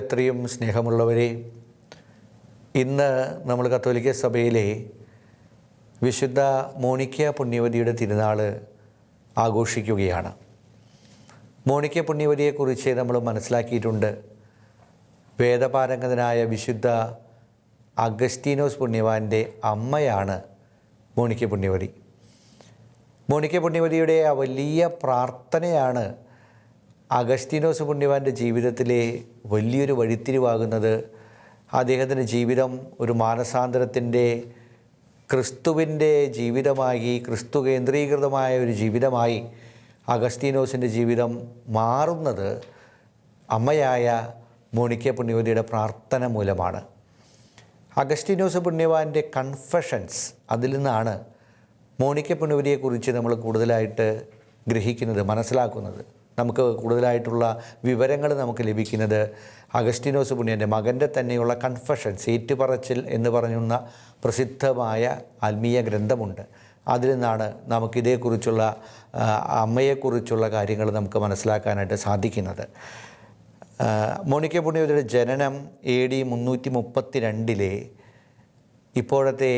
എത്രയും സ്നേഹമുള്ളവരെ ഇന്ന് നമ്മൾ കത്തോലിക്ക സഭയിലെ വിശുദ്ധ മോണിക്ക പുണ്യവതിയുടെ തിരുനാൾ ആഘോഷിക്കുകയാണ്. മോണിക്ക പുണ്യവതിയെക്കുറിച്ച് നമ്മൾ മനസ്സിലാക്കിയിട്ടുണ്ട്. വേദപാരംഗതനായ വിശുദ്ധ അഗസ്റ്റീനോസ് പുണ്യവാന്റെ അമ്മയാണ് മോണിക്ക പുണ്യവതി. മോണിക്ക പുണ്യവതിയുടെ ആ വലിയ പ്രാർത്ഥനയാണ് അഗസ്റ്റീനോസ് പുണ്യവാന്റെ ജീവിതത്തിലെ വലിയൊരു വഴിത്തിരിവാകുന്നത് അദ്ദേഹത്തിന്റെ ജീവിതം ഒരു മാനസാന്തരത്തിന്റെ ക്രിസ്തുവിന്റെ ജീവിതമായി ക്രിസ്തു കേന്ദ്രീകൃതമായ ഒരു ജീവിതമായി അഗസ്റ്റീനോസിന്റെ ജീവിതം മാറുന്നത് അമ്മയായ മോണിക്ക പുണ്യവതിയുടെ പ്രാർത്ഥന മൂലമാണ്. അഗസ്റ്റീനോസ് പുണ്യവാന്റെ കൺഫഷൻസ് അതിൽ നിന്നാണ് മോണിക്ക പുണ്യവതിയെക്കുറിച്ച് നമ്മൾ കൂടുതലായിട്ട് ഗ്രഹിക്കുന്നത് മനസ്സിലാക്കുന്നത്. നമുക്ക് കൂടുതലായിട്ടുള്ള വിവരങ്ങൾ നമുക്ക് ലഭിക്കുന്നത് അഗസ്റ്റിനോസ് പുണ്യന്റെ മകന്റെ തന്നെയുള്ള കൺഫഷൻസ് ഏറ്റുപറച്ചിൽ എന്ന് പറയുന്ന പ്രസിദ്ധമായ ആത്മീയ ഗ്രന്ഥമുണ്ട്. അതിൽ നിന്നാണ് നമുക്കിതേക്കുറിച്ചുള്ള അമ്മയെക്കുറിച്ചുള്ള കാര്യങ്ങൾ നമുക്ക് മനസ്സിലാക്കാനായിട്ട് സാധിക്കുന്നത്. മോണിക്ക പുണ്യവതിയുടെ ജനനം എ ഡി മുന്നൂറ്റി മുപ്പത്തി രണ്ടിലെ ഇപ്പോഴത്തെ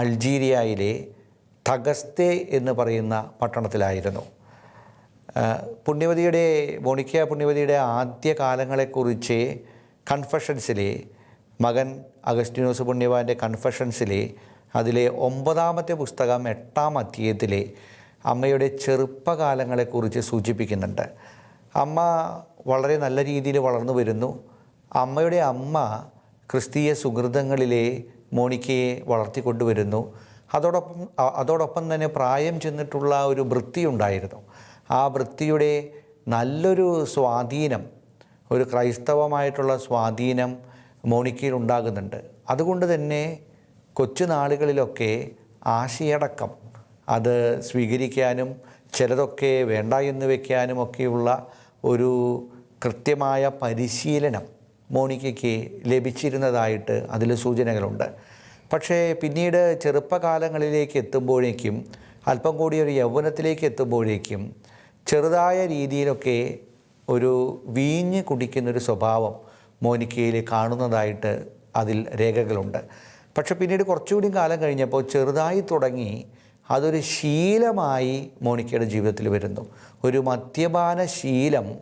അൾജീരിയയിലെ തഗസ്തെ എന്ന് പറയുന്ന പട്ടണത്തിലായിരുന്നു. പുണ്യവതിയുടെ മോണിക്ക പുണ്യവതിയുടെ ആദ്യ കാലങ്ങളെക്കുറിച്ച് കൺഫഷൻസിലെ മകൻ അഗസ്റ്റിനോസ് പുണ്യവാന്റെ കൺഫഷൻസിലെ അതിലെ ഒമ്പതാമത്തെ പുസ്തകം എട്ടാം അധ്യായത്തിലെ അമ്മയുടെ ചെറുപ്പകാലങ്ങളെക്കുറിച്ച് സൂചിപ്പിക്കുന്നുണ്ട്. അമ്മ വളരെ നല്ല രീതിയിൽ വളർന്നു വരുന്നു. അമ്മയുടെ അമ്മ ക്രിസ്തീയ സുഹൃതങ്ങളിലെ മോണിക്കയെ വളർത്തിക്കൊണ്ടുവരുന്നു. അതോടൊപ്പം അതോടൊപ്പം തന്നെ പ്രായം ചെന്നിട്ടുള്ള ഒരു വൃത്തിയുണ്ടായിരുന്നു. ആ വൃത്തിയുടെ നല്ലൊരു സ്വാധീനം ഒരു ക്രൈസ്തവമായിട്ടുള്ള സ്വാധീനം മോണിക്കയിൽ ഉണ്ടാകുന്നുണ്ട്. അതുകൊണ്ട് തന്നെ കൊച്ചുനാളുകളിലൊക്കെ ആശയടക്കം അത് സ്വീകരിക്കാനും ചിലതൊക്കെ വേണ്ട എന്ന് വയ്ക്കാനും ഒക്കെയുള്ള ഒരു കൃത്യമായ പരിശീലനം മോണിക്കയ്ക്ക് ലഭിച്ചിരുന്നതായിട്ട് അതിൽ സൂചനകളുണ്ട്. പക്ഷേ പിന്നീട് ചെറുപ്പകാലങ്ങളിലേക്ക് എത്തുമ്പോഴേക്കും അല്പം കൂടി ഒരു യൗവനത്തിലേക്ക് എത്തുമ്പോഴേക്കും ചെറുതായ രീതിയിലൊക്കെ ഒരു വീഞ്ഞ് കുടിക്കുന്നൊരു സ്വഭാവം മോനിക്കയിൽ കാണുന്നതായിട്ട് അതിൽ രേഖകളുണ്ട്. പക്ഷെ പിന്നീട് കുറച്ചുകൂടി കാലം കഴിഞ്ഞപ്പോൾ ചെറുതായി തുടങ്ങി അതൊരു ശീലമായി മോണിക്കയുടെ ജീവിതത്തിൽ വരുന്നു. ഒരു മദ്യപാന ശീലം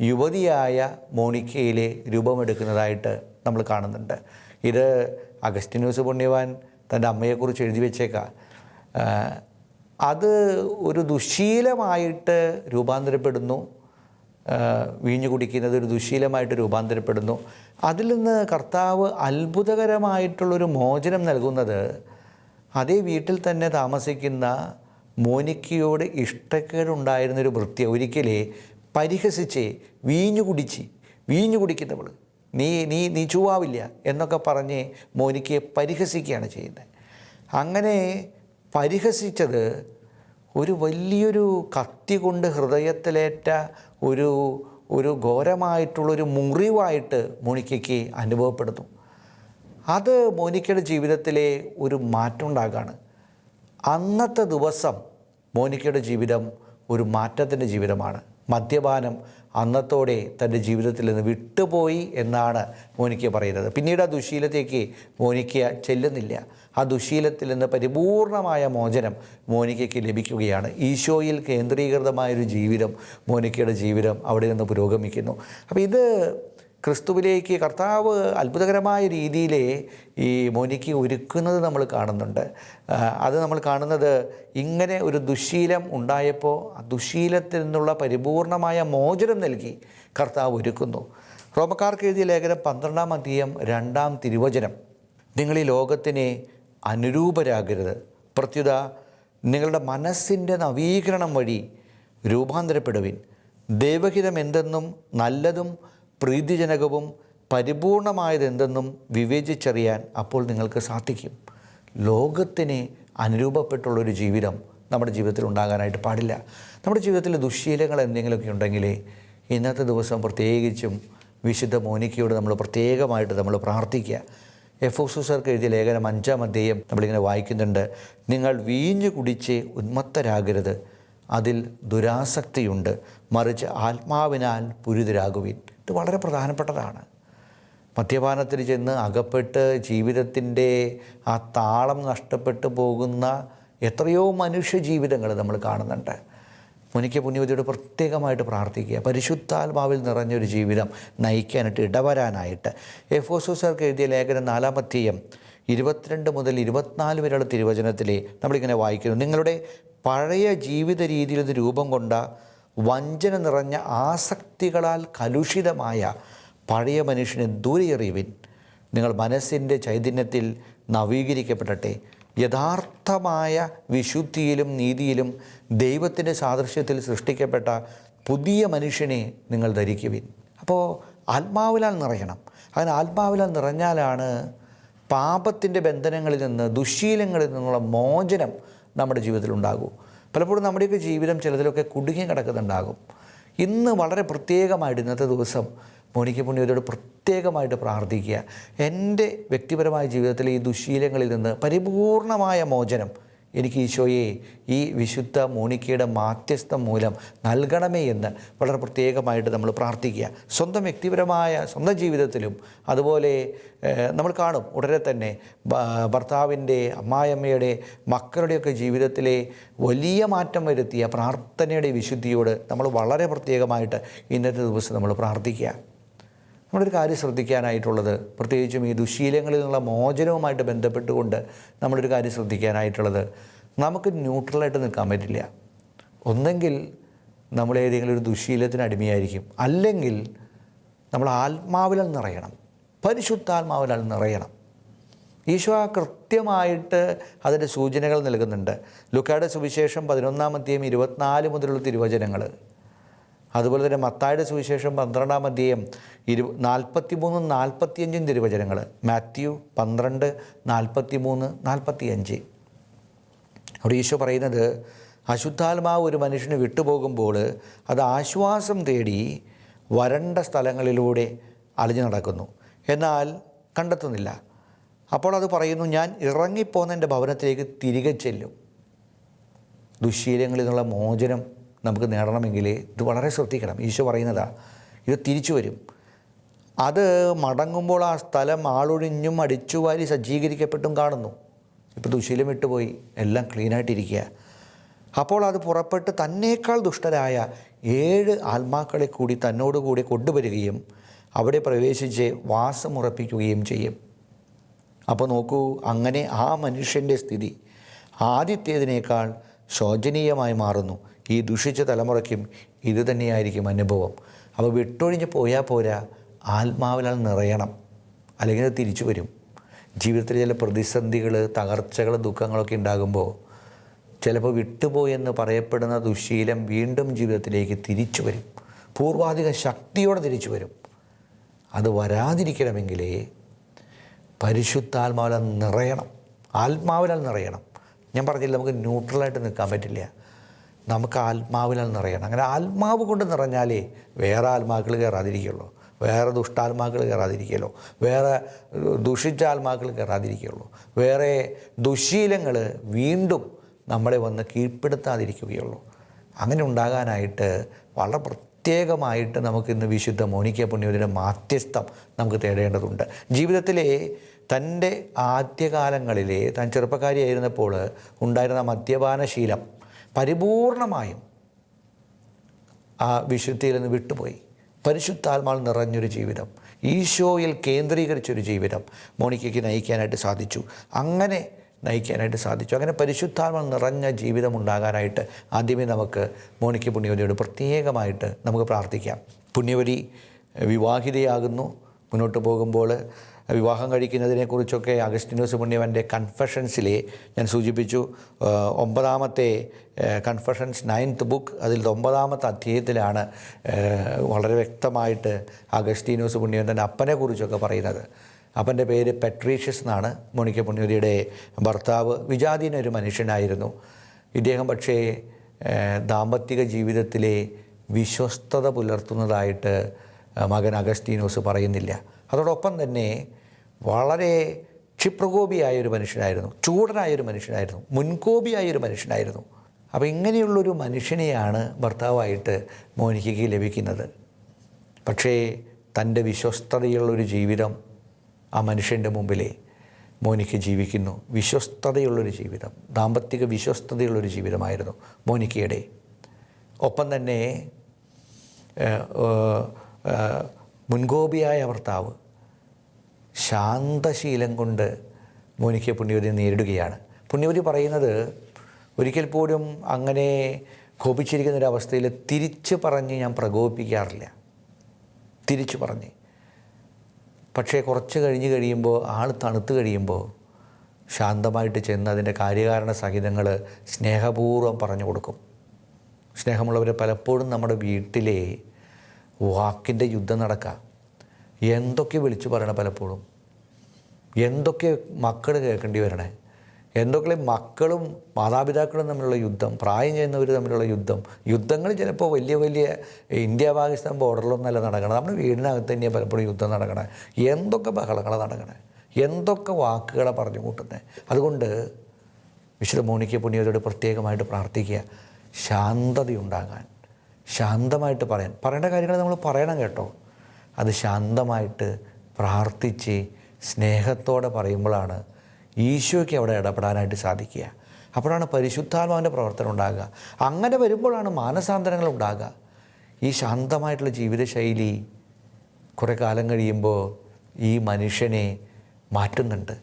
യുവതിയായ മോണിക്കയിൽ രൂപമെടുക്കുന്നതായിട്ട് നമ്മൾ കാണുന്നുണ്ട്. ഇത് അഗസ്റ്റിനൂസ് പുണ്യവാൻ തന്റെ അമ്മയെക്കുറിച്ച് എഴുതി വെച്ചേക്കാം. അത് ഒരു ദുശീലമായിട്ട് രൂപാന്തരപ്പെടുന്നു. വീഞ്ഞു കുടിക്കുന്നത് ഒരു ദുശീലമായിട്ട് രൂപാന്തരപ്പെടുന്നു. അതിൽ നിന്ന് കർത്താവ് അത്ഭുതകരമായിട്ടുള്ളൊരു മോചനം നൽകുന്നത് അതേ വീട്ടിൽ തന്നെ താമസിക്കുന്ന മോനിക്കയോട് ഇഷ്ടക്കേടുണ്ടായിരുന്നൊരു വൃത്തി ഒരിക്കലേ പരിഹസിച്ച് വീഞ്ഞു കുടിച്ച് വീഞ്ഞു കുടിക്കുന്നവൾ നീ നീ നീ ചൂവാവില്ല എന്നൊക്കെ പറഞ്ഞ് മോനിക്കയെ പരിഹസിക്കുകയാണ് ചെയ്യുന്നത്. അങ്ങനെ പരിഹസിച്ചത് ഒരു വലിയൊരു കത്തി കൊണ്ട് ഹൃദയത്തിലേറ്റ ഒരു ഒരു ഘോരമായിട്ടുള്ളൊരു മുറിവായിട്ട് മോണിക്കയ്ക്ക് അനുഭവപ്പെടുന്നു. അത് മോനിക്കയുടെ ജീവിതത്തിലെ ഒരു മാറ്റം ഉണ്ടാകാണ് അന്നത്തെ ദിവസം മോനിക്കയുടെ ജീവിതം ഒരു മാറ്റത്തിന്റെ ജീവിതമാണ്. മദ്യപാനം അന്നത്തോടെ തന്റെ ജീവിതത്തിൽ നിന്ന് വിട്ടുപോയി എന്നാണ് മോനിക്ക പറയുന്നത്. പിന്നീട് ആ ദുശീലത്തേക്ക് മോനിക്ക ചെല്ലുന്നില്ല. ആ ദുശീലത്തിൽ നിന്ന് പരിപൂർണമായ മോചനം മോനിക്കയ്ക്ക് ലഭിക്കുകയാണ്. ഈശോയിൽ കേന്ദ്രീകൃതമായൊരു ജീവിതം മോനിക്കയുടെ ജീവിതം അവിടെ നിന്ന് പുരോഗമിക്കുന്നു. അപ്പോൾ ഇത് ക്രിസ്തുവിലേക്ക് കർത്താവ് അത്ഭുതകരമായ രീതിയിൽ ഈ മോനിക്ക് ഒരുക്കുന്നത് നമ്മൾ കാണുന്നുണ്ട്. അത് നമ്മൾ കാണുന്നത് ഇങ്ങനെ ഒരു ദുശീലം ഉണ്ടായപ്പോൾ ആ ദുശീലത്തിൽ നിന്നുള്ള പരിപൂർണമായ മോചനം നൽകി കർത്താവ് ഒരുക്കുന്നു. റോമക്കാർക്ക് എഴുതിയ ലേഖനം പന്ത്രണ്ടാം അധ്യായം രണ്ടാം തിരുവചനം. നിങ്ങൾ ഈ ലോകത്തിനെ അനുരൂപരാകരുത്. പ്രത്യുത നിങ്ങളുടെ മനസ്സിന്റെ നവീകരണം വഴി രൂപാന്തരപ്പെടുവിൻ. ദൈവഹിതം എന്തെന്നും നല്ലതും പ്രീതിജനകവും പരിപൂർണമായതെന്തെന്നും വിവേചിച്ചറിയാൻ അപ്പോൾ നിങ്ങൾക്ക് സാധിക്കും. ലോകത്തിന് അനുരൂപപ്പെട്ടുള്ളൊരു ജീവിതം നമ്മുടെ ജീവിതത്തിൽ ഉണ്ടാകാനായിട്ട് പാടില്ല. നമ്മുടെ ജീവിതത്തിൽ ദുശ്ശീലങ്ങൾ എന്തെങ്കിലുമൊക്കെ ഉണ്ടെങ്കിൽ ഇന്നത്തെ ദിവസം പ്രത്യേകിച്ചും വിശുദ്ധ മോനിക്കയോട് നമ്മൾ പ്രത്യേകമായിട്ട് നമ്മൾ പ്രാർത്ഥിക്കുക. എഫ് ഒസുസർക്ക് എഴുതിയ ലേഖനം അഞ്ചാം അധ്യായം നമ്മളിങ്ങനെ വായിക്കുന്നുണ്ട്. നിങ്ങൾ വീഞ്ഞു കുടിച്ച് ഉന്മത്തരാകരുത്. അതിൽ ദുരാസക്തിയുണ്ട്. മറിച്ച് ആത്മാവിനാൽ പുരിതരാകുവിൻ. ഇത് വളരെ പ്രധാനപ്പെട്ടതാണ്. മദ്യപാനത്തിൽ ചെന്ന് അകപ്പെട്ട് ജീവിതത്തിന്റെ ആ താളം നഷ്ടപ്പെട്ടു പോകുന്ന എത്രയോ മനുഷ്യ ജീവിതങ്ങൾ നമ്മൾ കാണുന്നുണ്ട്. മുനിക്ക പുണ്യവതിയോട് പ്രത്യേകമായിട്ട് പ്രാർത്ഥിക്കുക. പരിശുദ്ധാത്മാവിൽ നിറഞ്ഞൊരു ജീവിതം നയിക്കാനായിട്ട് ഇടവരാനായിട്ട്. എഫോസോസർക്ക് എഴുതിയ ലേഖനം നാലാമത്തെയും ഇരുപത്തിരണ്ട് മുതൽ ഇരുപത്തിനാല് വരെയുള്ള തിരുവചനത്തിലെ നമ്മളിങ്ങനെ വായിക്കുന്നു. നിങ്ങളുടെ പഴയ ജീവിത രീതിയിൽ രൂപം കൊണ്ട വഞ്ചന നിറഞ്ഞ ആസക്തികളാൽ കലുഷിതമായ പഴയ മനുഷ്യനെ ദൂരെയെറിയുവിൻ. നിങ്ങൾ മനസ്സിന്റെ ചൈതന്യത്തിൽ നവീകരിക്കപ്പെടട്ടെ. യഥാർത്ഥമായ വിശുദ്ധിയിലും നീതിയിലും ദൈവത്തിന്റെ സാദൃശ്യത്തിൽ സൃഷ്ടിക്കപ്പെട്ട പുതിയ മനുഷ്യനെ നിങ്ങൾ ധരിക്കുവിൻ. അപ്പോൾ ആത്മാവിലാൽ നിറയണം. അങ്ങനെ ആത്മാവിലാൽ നിറഞ്ഞാലാണ് പാപത്തിന്റെ ബന്ധനങ്ങളിൽ നിന്ന് ദുശ്ശീലങ്ങളിൽ നിന്നുള്ള മോചനം നമ്മുടെ ജീവിതത്തിൽ ഉണ്ടാകൂ പലപ്പോഴും നമ്മുടെയൊക്കെ ജീവിതം ചിലതിലൊക്കെ കുടുങ്ങി കിടക്കുന്നുണ്ടാകും. ഇന്ന് വളരെ പ്രത്യേകമായിട്ട് ഇന്നത്തെ ദിവസം മോനിക്ക പുണ്യവതിയോട് പ്രത്യേകമായിട്ട് പ്രാർത്ഥിക്കുക. എന്റെ വ്യക്തിപരമായ ജീവിതത്തിലെ ഈ ദുശീലങ്ങളിൽ നിന്ന് പരിപൂർണമായ മോചനം എനിക്ക് ഈശോയെ ഈ വിശുദ്ധ മോണിക്കയുടെ മാധ്യസ്ഥം മൂലം നൽകണമേ എന്ന് വളരെ പ്രത്യേകമായിട്ട് നമ്മൾ പ്രാർത്ഥിക്കുക. സ്വന്തം വ്യക്തിപരമായ സ്വന്തം ജീവിതത്തിലും അതുപോലെ നമ്മൾ കാണും ഉടനെ തന്നെ ഭർത്താവിന്റെ അമ്മായിയമ്മയുടെ മക്കളുടെയൊക്കെ ജീവിതത്തിലെ വലിയ മാറ്റം വരുത്തിയ പ്രാർത്ഥനയുടെ വിശുദ്ധിയോട് നമ്മൾ വളരെ പ്രത്യേകമായിട്ട് ഇന്നത്തെ ദിവസം നമ്മൾ പ്രാർത്ഥിക്കുക. നമ്മളൊരു കാര്യം ശ്രദ്ധിക്കാനായിട്ടുള്ളത് പ്രത്യേകിച്ചും ഈ ദുശീലങ്ങളിൽ നിന്നുള്ള മോചനവുമായിട്ട് ബന്ധപ്പെട്ടുകൊണ്ട് നമ്മളൊരു കാര്യം ശ്രദ്ധിക്കാനായിട്ടുള്ളത് നമുക്ക് ന്യൂട്രലായിട്ട് നിൽക്കാൻ പറ്റില്ല. ഒന്നെങ്കിൽ നമ്മൾ ഏതെങ്കിലും ഒരു ദുശീലത്തിന് അടിമയായിരിക്കും. അല്ലെങ്കിൽ നമ്മൾ ആത്മാവിലാൽ നിറയണം. പരിശുദ്ധാത്മാവിലാൽ നിറയണം. ഈശോ കൃത്യമായിട്ട് അതിന്റെ സൂചനകൾ നൽകുന്നുണ്ട്. ലുക്കായുടെ സുവിശേഷം പതിനൊന്നാമത്തെയും ഇരുപത്തിനാല് മുതലുള്ള തിരുവചനങ്ങൾ. അതുപോലെ തന്നെ മത്തായുടെ സുവിശേഷം പന്ത്രണ്ടാം അധ്യയം ഇരു നാൽപ്പത്തി മൂന്നും നാൽപ്പത്തിയഞ്ചും തിരുവചനങ്ങൾ മാത്യു പന്ത്രണ്ട് നാൽപ്പത്തി മൂന്ന് നാൽപ്പത്തിയഞ്ച്. അവിടെ ഈശോ പറയുന്നത് അശുദ്ധാത്മാവ് ഒരു മനുഷ്യന് വിട്ടുപോകുമ്പോൾ അത് ആശ്വാസം തേടി വരണ്ട സ്ഥലങ്ങളിലൂടെ അലഞ്ഞു നടക്കുന്നു. എന്നാൽ കണ്ടെത്തുന്നില്ല. അപ്പോൾ അത് പറയുന്നു ഞാൻ ഇറങ്ങിപ്പോന്ന എന്റെ ഭവനത്തിലേക്ക് തിരികെ ചെല്ലും. ദുശ്ശീലങ്ങളിൽ നിന്നുള്ള മോചനം നമുക്ക് നേടണമെങ്കിൽ ഇത് വളരെ ശ്രദ്ധിക്കണം. ഈശോ പറയുന്നതാ ഇത് തിരിച്ചു വരും. അത് മടങ്ങുമ്പോൾ ആ സ്ഥലം ആളൊഴിഞ്ഞും അടിച്ചുവാരി സജ്ജീകരിക്കപ്പെട്ടും കാണുന്നു. ഇപ്പോൾ ദുശീലം വിട്ടുപോയി എല്ലാം ക്ലീനായിട്ടിരിക്കുക അപ്പോൾ അത് പുറപ്പെട്ട് തന്നേക്കാൾ ദുഷ്ടരായ ഏഴ് ആത്മാക്കളെ കൂടി തന്നോടുകൂടി കൊണ്ടുവരികയും അവിടെ പ്രവേശിച്ച് വാസമുറപ്പിക്കുകയും ചെയ്യും. അപ്പോൾ നോക്കൂ അങ്ങനെ ആ മനുഷ്യന്റെ സ്ഥിതി ആദ്യത്തേതിനേക്കാൾ ശോചനീയമായി മാറുന്നു. ഈ ദുഷിച്ച തലമുറയ്ക്കും ഇത് തന്നെയായിരിക്കും അനുഭവം. അപ്പോൾ വിട്ടൊഴിഞ്ഞ് പോയാൽ പോരാ ആത്മാവിലാൽ നിറയണം. അല്ലെങ്കിൽ അത് തിരിച്ചു വരും. ജീവിതത്തിൽ ചില പ്രതിസന്ധികൾ തകർച്ചകൾ ദുഃഖങ്ങളൊക്കെ ഉണ്ടാകുമ്പോൾ ചിലപ്പോൾ വിട്ടുപോയെന്ന് പറയപ്പെടുന്ന ദുശീലം വീണ്ടും ജീവിതത്തിലേക്ക് തിരിച്ചു വരും. പൂർവാധിക ശക്തിയോടെ തിരിച്ചു വരും. അത് വരാതിരിക്കണമെങ്കിലേ പരിശുദ്ധാത്മാവിലാൽ നിറയണം. ആത്മാവിലാൽ നിറയണം. ഞാൻ പറഞ്ഞില്ല നമുക്ക് ന്യൂട്രലായിട്ട് നിൽക്കാൻ പറ്റില്ല. നമുക്ക് ആത്മാവിനാൽ നിറയണം. അങ്ങനെ ആത്മാവ് കൊണ്ട് നിറഞ്ഞാലേ വേറെ ആത്മാക്കൾ കയറാതിരിക്കുള്ളൂ വേറെ ദുഷ്ടാത്മാക്കൾ കയറാതിരിക്കുമല്ലോ വേറെ ദുഷിച്ച ആത്മാക്കൾ കയറാതിരിക്കുള്ളൂ വേറെ ദുശീലങ്ങൾ വീണ്ടും നമ്മളെ വന്ന് കീഴ്പ്പെടുത്താതിരിക്കുകയുള്ളൂ. അങ്ങനെ ഉണ്ടാകാനായിട്ട് വളരെ പ്രത്യേകമായിട്ട് നമുക്ക് ഇന്ന് വിശുദ്ധ മോണിക്ക പുണ്യവതിന്റെ മാധ്യസ്ഥം നമുക്ക് തേടേണ്ടതുണ്ട്. ജീവിതത്തിലെ തന്റെ ആദ്യകാലങ്ങളിലെ താൻ ചെറുപ്പക്കാരിയായിരുന്നപ്പോൾ ഉണ്ടായിരുന്ന മദ്യപാനശീലം പരിപൂർണമായും ആ വിശുദ്ധിയിൽ നിന്ന് വിട്ടുപോയി. പരിശുദ്ധാത്മാവിൽ നിറഞ്ഞൊരു ജീവിതം. ഈശോയിൽ കേന്ദ്രീകരിച്ചൊരു ജീവിതം മോണിക്കയ്ക്ക് നയിക്കാനായിട്ട് സാധിച്ചു. അങ്ങനെ നയിക്കാനായിട്ട് സാധിച്ചു. അങ്ങനെ പരിശുദ്ധാത്മാവ് നിറഞ്ഞ ജീവിതം ഉണ്ടാകാനായിട്ട് ആദ്യമേ നമുക്ക് മോണിക്ക പുണ്യവതിയോട് പ്രത്യേകമായിട്ട് നമുക്ക് പ്രാർത്ഥിക്കാം. പുണ്യവതി വിവാഹിതയാകുന്നു. മുന്നോട്ട് പോകുമ്പോൾ വിവാഹം കഴിക്കുന്നതിനെക്കുറിച്ചൊക്കെ അഗസ്റ്റിനോസ് പുണ്യവന്റെ കൺഫഷൻസിലെ ഞാൻ സൂചിപ്പിച്ചു ഒമ്പതാമത്തെ കൺഫഷൻസ് നയൻത്ത് ബുക്ക് അതിൽ ഒമ്പതാമത്തെ അധ്യായത്തിലാണ് വളരെ വ്യക്തമായിട്ട് അഗസ്റ്റീനോസ് പുണ്യവന്റെ അപ്പനെക്കുറിച്ചൊക്കെ പറയുന്നത്. അപ്പന്റെ പേര് പെട്രീഷ്യസ് എന്നാണ്. മോണിക്ക പുണ്യവതിയുടെ ഭർത്താവ് വിജാതീന ഒരു മനുഷ്യനായിരുന്നു. ഇദ്ദേഹം പക്ഷേ ദാമ്പത്തിക ജീവിതത്തിലെ വിശ്വസ്തത പുലർത്തുന്നതായിട്ട് മകൻ അഗസ്റ്റീനോസ് പറയുന്നില്ല. അതോടൊപ്പം തന്നെ വളരെ ക്ഷിപ്രകോപിയായൊരു മനുഷ്യനായിരുന്നു ചൂടനായൊരു മനുഷ്യനായിരുന്നു മുൻകോപിയായൊരു മനുഷ്യനായിരുന്നു. അപ്പോൾ ഇങ്ങനെയുള്ളൊരു മനുഷ്യനെയാണ് ഭർത്താവായിട്ട് മോനിക്കയ്ക്ക് ലഭിക്കുന്നത്. പക്ഷേ തന്റെ വിശ്വസ്തതയുള്ളൊരു ജീവിതം ആ മനുഷ്യന്റെ മുമ്പിലെ മോനിക്ക് ജീവിക്കുന്നു. വിശ്വസ്തതയുള്ളൊരു ജീവിതം ദാമ്പത്തിക വിശ്വസ്തതയുള്ളൊരു ജീവിതമായിരുന്നു മോനിക്കയുടെ. ഒപ്പം തന്നെ മുൻകോപിയായ ഭർത്താവ് ശാന്തശീലം കൊണ്ട് മോനിക്ക പുണ്യവതി നേരിടുകയാണ്. പുണ്യവതി പറയുന്നത് ഒരിക്കൽ പോലും അങ്ങനെ കോപിച്ചിരിക്കുന്ന ഒരു അവസ്ഥയിൽ തിരിച്ചു പറഞ്ഞ് ഞാൻ പ്രകോപിപ്പിക്കാറില്ല. തിരിച്ചു പറഞ്ഞ്. പക്ഷേ കുറച്ച് കഴിഞ്ഞ് കഴിയുമ്പോൾ ആൾ തണുത്ത് കഴിയുമ്പോൾ ശാന്തമായിട്ട് ചെന്ന് അതിന്റെ കാര്യകാരണ സഹിതങ്ങൾ സ്നേഹപൂർവം പറഞ്ഞു കൊടുക്കും. സ്നേഹമുള്ളവർ പലപ്പോഴും നമ്മുടെ വീട്ടിലെ വാക്കിന്റെ യുദ്ധം നടക്കാം. എന്തൊക്കെ വിളിച്ചു പറയണം പലപ്പോഴും. എന്തൊക്കെ മക്കൾ കേൾക്കേണ്ടി വരണേ? എന്തൊക്കെ മക്കളും മാതാപിതാക്കളും തമ്മിലുള്ള യുദ്ധം പ്രായം ചെയ്യുന്നവർ തമ്മിലുള്ള യുദ്ധം യുദ്ധങ്ങൾ ചിലപ്പോൾ വലിയ വലിയ ഇന്ത്യ പാകിസ്ഥാൻ ബോർഡറിലൊന്നല്ല നടക്കണം. നമ്മുടെ വീടിനകത്ത് തന്നെയാണ് പലപ്പോഴും യുദ്ധം നടക്കണേ. എന്തൊക്കെ ബഹളങ്ങളാണ് നടക്കണേ? എന്തൊക്കെ വാക്കുകളെ പറഞ്ഞു കൂട്ടുന്നത് അതുകൊണ്ട് വിശുദ്ധ മോണിക്ക പുണ്യവരോട് പ്രത്യേകമായിട്ട് പ്രാർത്ഥിക്കുക. ശാന്തതയുണ്ടാകാൻ ശാന്തമായിട്ട് പറയാൻ. പറയേണ്ട കാര്യങ്ങൾ നമ്മൾ പറയണം കേട്ടോ. അത് ശാന്തമായിട്ട് പ്രാർത്ഥിച്ച് സ്നേഹത്തോടെ പറയുമ്പോഴാണ് ഈശോയ്ക്ക് അവിടെ ഇടപെടാനായിട്ട് സാധിക്കുക. അപ്പോഴാണ് പരിശുദ്ധാത്മാവിന്റെ പ്രവർത്തനം ഉണ്ടാകുക. അങ്ങനെ വരുമ്പോഴാണ് മാനസാന്തരങ്ങൾ ഉണ്ടാകുക. ഈ ശാന്തമായിട്ടുള്ള ജീവിതശൈലി കുറേ കാലം കഴിയുമ്പോൾ ഈ മനുഷ്യനെ മാറ്റുന്നുണ്ട്.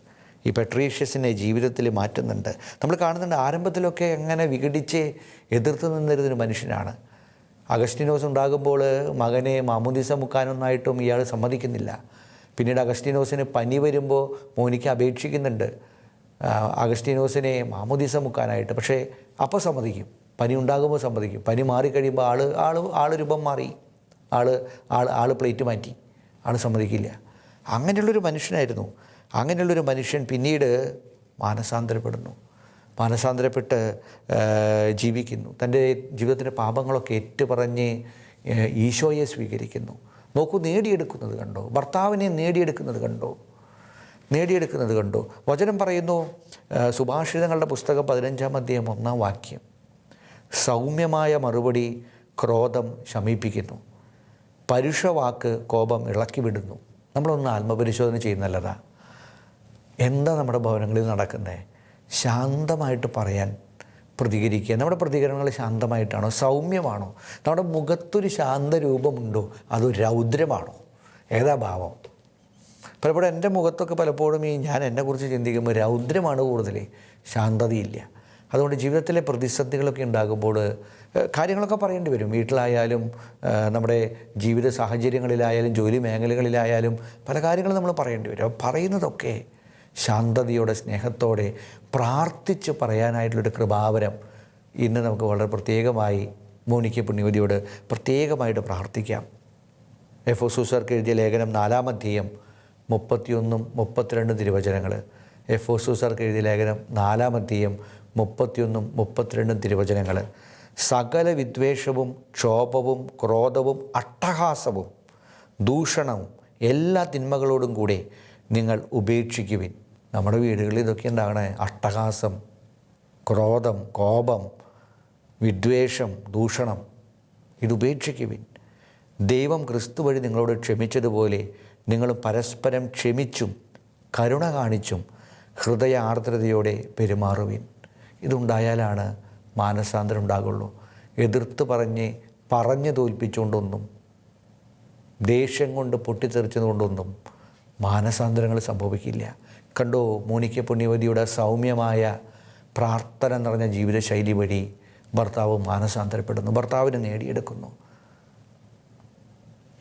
ഈ പെട്രീഷ്യസിനെ ജീവിതത്തിൽ മാറ്റുന്നുണ്ട്. നമ്മൾ കാണുന്നുണ്ട് ആരംഭത്തിലൊക്കെ എങ്ങനെ വിഘടിച്ച് എതിർത്ത് നിന്നിരുന്നൊരു മനുഷ്യനാണ്. അഗസ്റ്റിനോസ് ഉണ്ടാകുമ്പോൾ മകനെ മാമുദിസ മുക്കാനൊന്നായിട്ടും ഇയാൾ സമ്മതിക്കുന്നില്ല. പിന്നീട് അഗസ്റ്റിനോസിന് പനി വരുമ്പോൾ മോനിക്ക് അപേക്ഷിക്കുന്നുണ്ട്. അഗസ്റ്റിനോസിനെ മാമുദീസ മുക്കാനായിട്ട്. പക്ഷേ അപ്പോൾ സമ്മതിക്കും. പനി ഉണ്ടാകുമ്പോൾ സമ്മതിക്കും. പനി മാറിക്കഴിയുമ്പോൾ ആൾ ആൾ ആൾ രൂപം മാറി. ആൾ ആൾ ആൾ പ്ലേറ്റ് മാറ്റി. ആൾ സമ്മതിക്കില്ല. അങ്ങനെയുള്ളൊരു മനുഷ്യനായിരുന്നു. അങ്ങനെയുള്ളൊരു മനുഷ്യൻ പിന്നീട് മാനസാന്തരപ്പെടുന്നു. മാനസാന്തരപ്പെട്ട് ജീവിക്കുന്നു. തന്റെ ജീവിതത്തിന്റെ പാപങ്ങളൊക്കെ ഏറ്റുപറഞ്ഞ് ഈശോയെ സ്വീകരിക്കുന്നു. നോക്കൂ നേടിയെടുക്കുന്നത് കണ്ടോ? ഭർത്താവിനെ നേടിയെടുക്കുന്നത് കണ്ടോ? നേടിയെടുക്കുന്നത് കണ്ടോ? വചനം പറയുന്നു സുഭാഷിതങ്ങളുടെ പുസ്തകം പതിനഞ്ചാം അധ്യായം ഒന്നാം വാക്യം. സൗമ്യമായ മറുപടി ക്രോധം ശമിപ്പിക്കുന്നു. പരുഷവാക്ക് കോപം ഇളക്കി വിടുന്നു. നമ്മളൊന്ന് ആത്മപരിശോധന ചെയ്യുന്നല്ലതാ? എന്താ നമ്മുടെ ഭവനങ്ങളിൽ നടക്കുന്നത് ശാന്തമായിട്ട് പറയാൻ പ്രതികരിക്കുക. നമ്മുടെ പ്രതികരണങ്ങൾ ശാന്തമായിട്ടാണോ? സൗമ്യമാണോ? നമ്മുടെ മുഖത്തൊരു ശാന്തരൂപമുണ്ടോ? അതോ രൗദ്രമാണോ? ഏതാ ഭാവം? പലപ്പോഴും എന്റെ മുഖത്തൊക്കെ പലപ്പോഴും ഈ ഞാൻ എന്നെക്കുറിച്ച് ചിന്തിക്കുമ്പോൾ രൗദ്രമാണ് കൂടുതൽ. ശാന്തതയില്ല. അതുകൊണ്ട് ജീവിതത്തിലെ പ്രതിസന്ധികളൊക്കെ ഉണ്ടാകുമ്പോൾ കാര്യങ്ങളൊക്കെ പറയേണ്ടി വരും. വീട്ടിലായാലും നമ്മുടെ ജീവിത സാഹചര്യങ്ങളിലായാലും ജോലി മേഖലകളിലായാലും പല കാര്യങ്ങളും നമ്മൾ പറയേണ്ടി വരും. പറയുന്നതൊക്കെ ശാന്തതയോടെ സ്നേഹത്തോടെ പ്രാർത്ഥിച്ച് പറയാനായിട്ടുള്ളൊരു കൃപാവരം ഇന്ന് നമുക്ക് വളരെ പ്രത്യേകമായി മോനിക്ക പുണ്യവതിയോട് പ്രത്യേകമായിട്ട് പ്രാർത്ഥിക്കാം. എഫോസൂസർക്ക് എഴുതിയ ലേഖനം നാലാം അധ്യയം മുപ്പത്തിയൊന്നും മുപ്പത്തിരണ്ടും തിരുവചനങ്ങൾ. എഫോസൂസർക്ക് എഴുതിയ ലേഖനം നാലാം അധ്യയം മുപ്പത്തിയൊന്നും മുപ്പത്തിരണ്ടും തിരുവചനങ്ങൾ. സകല വിദ്വേഷവും ക്ഷോഭവും ക്രോധവും അട്ടഹാസവും ദൂഷണവും എല്ലാ തിന്മകളോടും കൂടെ നിങ്ങൾ ഉപേക്ഷിക്കുവിൻ. നമ്മുടെ വീടുകളിൽ ഇതൊക്കെ ഉണ്ടാകണേ. അട്ടഹാസം ക്രോധം കോപം വിദ്വേഷം ദൂഷണം. ഇതുപേക്ഷിക്കുവിൻ ദൈവം ക്രിസ്തു വഴി നിങ്ങളോട് ക്ഷമിച്ചതുപോലെ നിങ്ങൾ പരസ്പരം ക്ഷമിച്ചും കരുണ കാണിച്ചും ഹൃദയ ആർദ്രതയോടെ പെരുമാറുവിൻ. ഇതുണ്ടായാലാണ് മാനസാന്തരം ഉണ്ടാകുള്ളൂ. എതിർത്ത് പറഞ്ഞ് പറഞ്ഞു തോൽപ്പിച്ചുകൊണ്ടൊന്നും ദേഷ്യം കൊണ്ട് പൊട്ടിത്തെറിച്ചതുകൊണ്ടൊന്നും മാനസാന്തരങ്ങൾ സംഭവിക്കില്ല. കണ്ടോ മോനിക്ക പുണ്യവതിയുടെ സൗമ്യമായ പ്രാർത്ഥന നിറഞ്ഞ ജീവിതശൈലി വഴി ഭർത്താവ് മാനസാന്തരപ്പെടുന്നു. ഭർത്താവിനെ നേടിയെടുക്കുന്നു.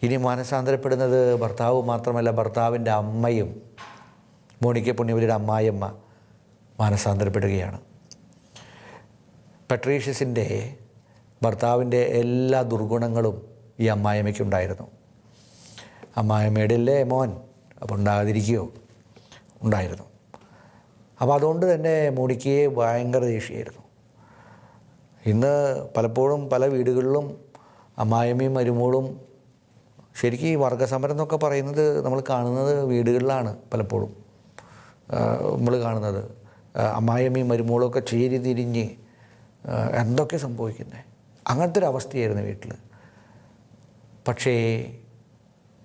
ഇനി മാനസാന്തരപ്പെടുന്നത് ഭർത്താവ് മാത്രമല്ല ഭർത്താവിന്റെ അമ്മയും മോണിക്ക പുണ്യവതിയുടെ അമ്മായിയമ്മ മാനസാന്തരപ്പെടുകയാണ്. പട്രീഷ്യസിന്റെ ഭർത്താവിന്റെ എല്ലാ ദുർഗുണങ്ങളും ഈ അമ്മായിയമ്മയ്ക്കുണ്ടായിരുന്നു. അമ്മായിയമ്മയുടെ അല്ലേ മോൻ? അപ്പോൾ ഉണ്ടാകാതിരിക്കുകയോ ഉണ്ടായിരുന്നു. അപ്പോൾ അതുകൊണ്ട് തന്നെ മോഡിക്ക് ഭയങ്കര ദേഷ്യമായിരുന്നു. ഇന്ന് പലപ്പോഴും പല വീടുകളിലും അമ്മായിയമ്മയും മരുമോളും ശരിക്കും ഈ വർഗസമരം എന്നൊക്കെ പറയുന്നത് നമ്മൾ കാണുന്നത് വീടുകളിലാണ് പലപ്പോഴും. നമ്മൾ കാണുന്നത്. അമ്മായമ്മയും അമ്മായിയമ്മയും മരുമോളും ഒക്കെ ചേരി തിരിഞ്ഞ് എന്തൊക്കെ സംഭവിക്കുന്നത് അങ്ങനത്തെ ഒരു അവസ്ഥയായിരുന്നു വീട്ടിൽ പക്ഷേ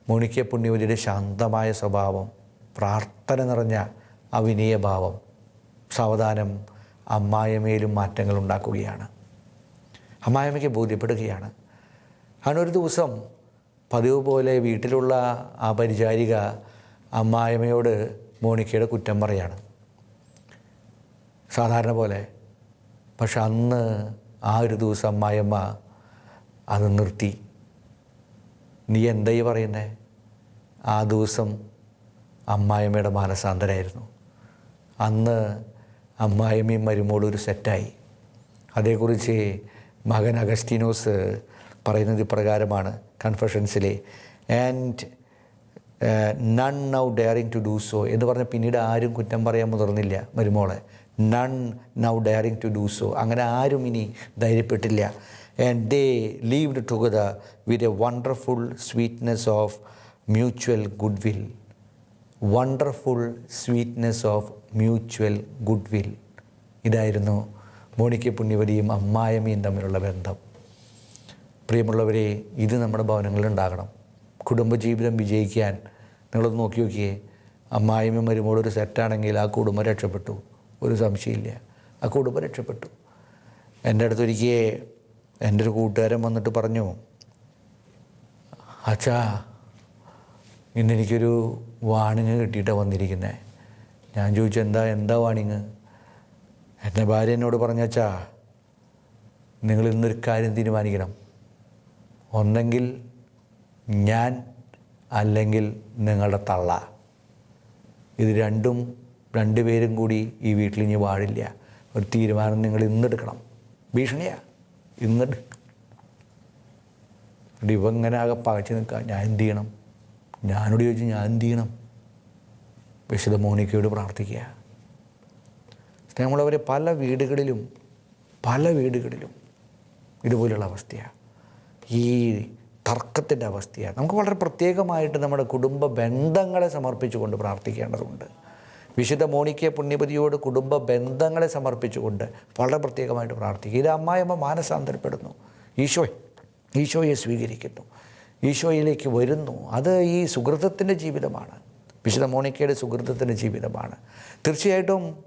മോണിക്ക പുണ്യവതിയുടെ ശാന്തമായ സ്വഭാവം പ്രാർത്ഥന നിറഞ്ഞ അവിനയഭാവം സാവധാനം അമ്മായമ്മയിലും മാറ്റങ്ങൾ ഉണ്ടാക്കുകയാണ്. അമ്മായമ്മയ്ക്ക് ബോധ്യപ്പെടുകയാണ്. ഒരു ദിവസം പതിവ് പോലെ വീട്ടിലുള്ള ആ പരിചാരിക അമ്മായമ്മയോട് മോണിക്കയുടെ കുറ്റം പറയാണ്. സാധാരണ പോലെ പക്ഷെ അന്ന് ആ ഒരു ദിവസം അമ്മായമ്മ അത് നിർത്തി. നീ എന്തായി പറയുന്നേ? ആ ദിവസം അമ്മായിമ്മയുടെ മാനസാന്തരായിരുന്നു. അന്ന് അമ്മായിമ്മയും ഒരു സെറ്റായി. അതേക്കുറിച്ച് മകൻ അഗസ്റ്റീനോസ് പറയുന്നത് ഇപ്രകാരമാണ് കൺഫഷൻസിലെ and none now daring to do so എന്ന് പറഞ്ഞ പിന്നീട് ആരും കുറ്റം പറയാൻ മുതിർന്നില്ല മരുമോളെ. None now daring to do so അങ്ങനെ ആരും ഇനി ധൈര്യപ്പെട്ടില്ല. And they lived together with a wonderful sweetness of mutual good will wonderful sweetness of mutual good will ഇതായിരുന്നു മോണിക്ക പുണ്യവതിയും അമ്മായമ്മയും തമ്മിലുള്ള ബന്ധം. പ്രിയമുള്ളവരെ ഇത് നമ്മുടെ ഭവനങ്ങളിൽ ഉണ്ടാകണം. കുടുംബജീവിതം വിജയിക്കാൻ. നിങ്ങളത് നോക്കി നോക്കിയേ. അമ്മായിമ്മ മരുമോളൊരു സെറ്റാണെങ്കിൽ ആ കുടുംബം രക്ഷപ്പെട്ടു. ഒരു സംശയമില്ല. ആ കുടുംബം രക്ഷപ്പെട്ടു. എന്റെ അടുത്തൊരിക്കേ എന്റെ ഒരു കൂട്ടുകാരൻ വന്നിട്ട് പറഞ്ഞു അച്ഛാ ഇന്നെനിക്കൊരു വാണിങ് കിട്ടിയിട്ടാണ് വന്നിരിക്കുന്നത് ഞാൻ ചോദിച്ചു എന്താ എന്താ വാണിങ് എന്റെ ഭാര്യ എന്നോട് പറഞ്ഞാച്ചാ നിങ്ങൾ ഇന്നൊരു കാര്യം തീരുമാനിക്കണം. ഒന്നെങ്കിൽ ഞാൻ അല്ലെങ്കിൽ നിങ്ങളുടെ തള്ള. ഇത് രണ്ടും രണ്ടുപേരും കൂടി ഈ വീട്ടിൽ ഇനി വാഴില്ല. ഒരു തീരുമാനം നിങ്ങൾ ഇന്നെടുക്കണം ഭീഷണിയാ. ഇന്നെടു എന്നിട്ട് ഇവ ഇങ്ങനെ ആകെ പകച്ചു നിൽക്കുക ഞാൻ എന്ത് ചെയ്യണം? ഞാനോട് ചോദിച്ചു ഞാൻ എന്ത് ചെയ്യണം? വിശുദ്ധ മോനിക്കയോട് പ്രാർത്ഥിക്കുക. സ്നേഹമുള്ളവരെ പല വീടുകളിലും പല വീടുകളിലും ഇതുപോലുള്ള അവസ്ഥയാണ് ഈ തർക്കത്തിന്റെ അവസ്ഥയാണ് നമുക്ക് വളരെ പ്രത്യേകമായിട്ട് നമ്മുടെ കുടുംബ ബന്ധങ്ങളെ സമർപ്പിച്ചുകൊണ്ട് പ്രാർത്ഥിക്കേണ്ടതുണ്ട്. വിശുദ്ധ മോണിക്ക പുണ്യപതിയോട് കുടുംബ ബന്ധങ്ങളെ സമർപ്പിച്ചുകൊണ്ട് വളരെ പ്രത്യേകമായിട്ട് പ്രാർത്ഥിക്കുക. ഇത് അമ്മായിയമ്മ മാനസാന്തരപ്പെടുന്നു. ഈശോ ഈശോയെ സ്വീകരിക്കുന്നു. ഈശോയിലേക്ക് വരുന്നു. അത് ഈ സുഹൃത്തത്തിന്റെ ജീവിതമാണ്. വിശുദ്ധ മോണിക്കയുടെ സുഹൃത്തത്തിന്റെ ജീവിതമാണ്. തീർച്ചയായിട്ടും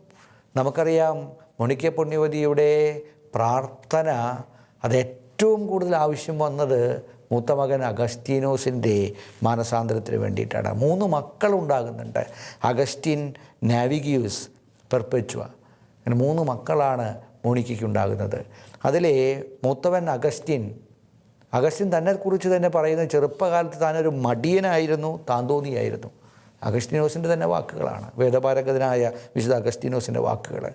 നമുക്കറിയാം മോണിക്ക പുണ്യവതിയുടെ പ്രാർത്ഥന അത് ഏറ്റവും കൂടുതൽ ആവശ്യം വന്നത് മൂത്ത മകൻ അഗസ്റ്റീനോസിന്റെ മാനസാന്തരത്തിന് വേണ്ടിയിട്ടാണ്. മൂന്ന് മക്കളുണ്ടാകുന്നുണ്ട്. അഗസ്റ്റിൻ നാവിഗിയൂസ് പെർപ്പച്വ. അങ്ങനെ മൂന്ന് മക്കളാണ് മോണിക്കയ്ക്ക് ഉണ്ടാകുന്നത് അതിലെ മൂത്തവൻ അഗസ്റ്റിൻ അഗസ്റ്റിൻ തന്നെ കുറിച്ച് തന്നെ പറയുന്ന ചെറുപ്പകാലത്ത് താനൊരു മടിയനായിരുന്നു താന്തോന്നിയായിരുന്നു. അഗസ്റ്റിനോസിന്റെ തന്നെ വാക്കുകളാണ് വേദപാരംഗതനായ വിശുദ്ധ അഗസ്റ്റിനോസിന്റെ വാക്കുകൾ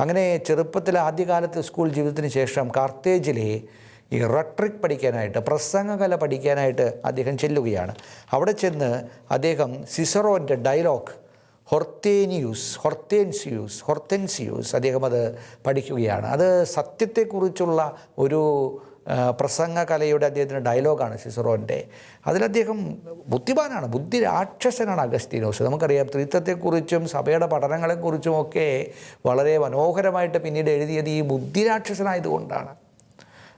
അങ്ങനെ ചെറുപ്പത്തിൽ ആദ്യകാലത്ത് സ്കൂൾ ജീവിതത്തിന് ശേഷം കാർത്തേജിലെ ഈ റട്രിക് പഠിക്കാനായിട്ട് പ്രസംഗകല പഠിക്കാനായിട്ട് അദ്ദേഹം ചെല്ലുകയാണ്. അവിടെ ചെന്ന് അദ്ദേഹം സിസറോന്റെ ഡയലോഗ് ഹൊർത്തേനിയൂസ് ഹൊർത്തേൻസിയൂസ് ഹൊർത്തേൻസിയൂസ് അദ്ദേഹം അത് പഠിക്കുകയാണ്. അത് സത്യത്തെക്കുറിച്ചുള്ള ഒരു പ്രസംഗകലയുടെ അദ്ദേഹത്തിന്റെ ഡയലോഗാണ് സിസറോന്റെ. അതിലദ്ദേഹം ബുദ്ധിമാനാണ് ബുദ്ധി രാക്ഷസനാണ് അഗസ്തീനോസ്. നമുക്കറിയാം ത്രിത്വത്തെക്കുറിച്ചും സഭയുടെ പഠനങ്ങളെക്കുറിച്ചും ഒക്കെ വളരെ മനോഹരമായിട്ട് പിന്നീട് എഴുതിയത് ഈ ബുദ്ധി രാക്ഷസനായതുകൊണ്ടാണ്